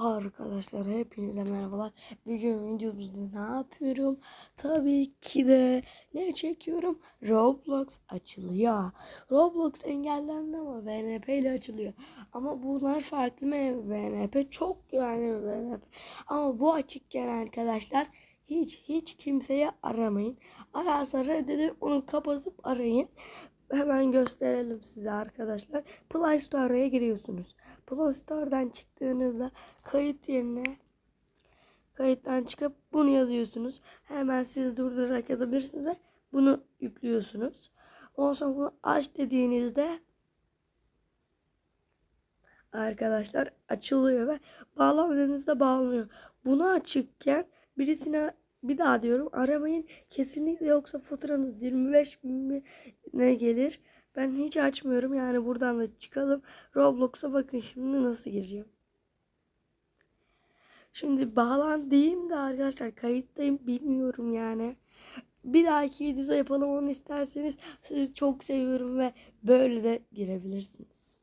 Arkadaşlar hepinize merhabalar. Bugün videomuzda ne yapıyorum? Tabii ki de ne çekiyorum? Roblox açılıyor. Roblox engellendi ama VNP ile açılıyor. Ama bunlar farklı mı? VNP çok güvenli VNP. Ama bu açıkken arkadaşlar hiç hiç kimseye aramayın. Ararsa reddedin onu kapatıp arayın. Hemen gösterelim size arkadaşlar. Play Store'a giriyorsunuz. Play Store'dan çıktığınızda kayıt yerine kayıttan çıkıp bunu yazıyorsunuz. Hemen siz durdurarak yazabilirsiniz ve bunu yüklüyorsunuz. Ondan sonra bunu aç dediğinizde arkadaşlar açılıyor ve bağlan dediğinizde bağlanıyor. Bunu açıkken birisine bir daha diyorum aramayın kesinlikle yoksa faturanız 25 bin ne gelir. Ben hiç açmıyorum yani buradan da çıkalım. Roblox'a bakın şimdi nasıl gireceğim. Şimdi bağlan diyeyim de arkadaşlar kayıttayım bilmiyorum yani. Bir dahaki videoda yapalım onu isterseniz sizi çok seviyorum ve böyle de girebilirsiniz.